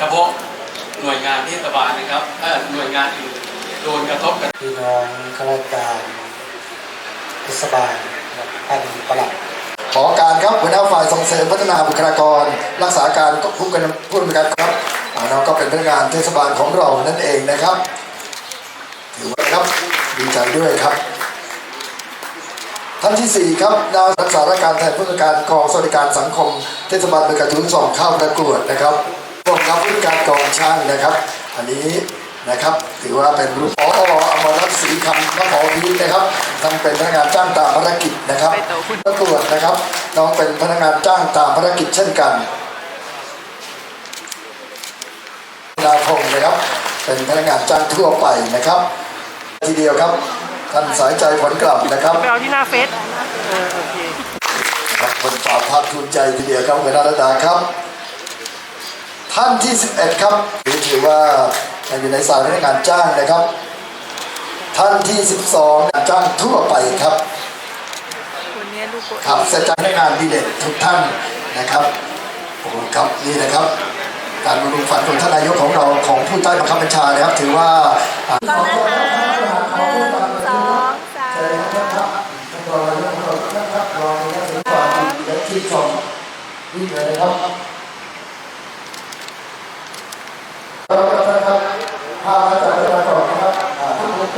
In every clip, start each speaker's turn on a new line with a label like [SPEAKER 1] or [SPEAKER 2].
[SPEAKER 1] กระทบหน่วยงานเทศบาลนะครับหน่วยงานอื่นโดนกระทบกัน
[SPEAKER 2] พี่น้องข้าราชการเทศบาลท่านปลัด
[SPEAKER 3] ขอการครับหัวหน้าฝ่ายส่งเสริมพัฒนาบุคลากร รักษาการผู้กันผู้ดำเนินการครับอ่าเราก็เป็นพนักงานเทศบาลของเรานั่นเองนะครับถือว่าครับดีใจด้วยครับท่านที่สี่ครับนางรักษาราชการแทนผู้จัดการกองสวัสดิการสังคม เทศบาลเมืองกระทุ่งส่งเข้าประกรวดนะครับ ร่วมกับผู้จัดการกองช่างนะครับ อันนี้นะครับ ถือว่าเป็นรูปพออมรรัตน์ศรีคำนครพีนะครับท่านเป็นพนักงานจ้างตามภารกิจนะครับประกวดนะครับ น้องเป็นพนักงานจ้างตามภารกิจเช่นกันนาคมนะครับ เป็นพนักงานจ้างทั่วไปนะครับ ทีเดียวครับท่านสายใจผลกลับนะครับไปเอาที่หน้าเฟ
[SPEAKER 4] ซเออโอเค
[SPEAKER 3] ครับคนปราบภาคภูมิใจทีเดียวครับเวลาระดาครับ ท่านที่ 11 ครับนี่ถือว่าอยู่ในสายพนักงานจ้างนะครับ ท่านที่ 12งานจ้างทั่วไปครับคนนี้ลูกโกะครับเสร็จจากพนักงานดีเด่นทุกท่านนะครับโอ้โหครับนี่นะครับ การบำรุงฝันของท่านนายกของเราของผู้ใต้บังคับบัญชานะครับ ถือว่าอ่าก็นะคะหนึ่งสองสามรองนายกของเราท่านครับรองนายกของเราเดี๋ยวที่ชมนี่เลยนะครับ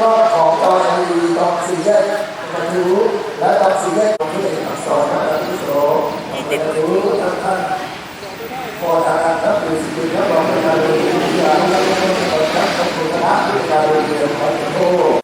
[SPEAKER 3] รอบของตอนดีตอนสี่แยกมันรู้และตอนสี่แยกของที่เอนสอนนะที่โสมันรู้ท่านท่านพอทางการทัพดูสิ่งที่เราไม่ได้รู้ที่เราไม่ได้รู้ที่เราไม่ได้รู้ที่เราไม่ได้รเรียนรู้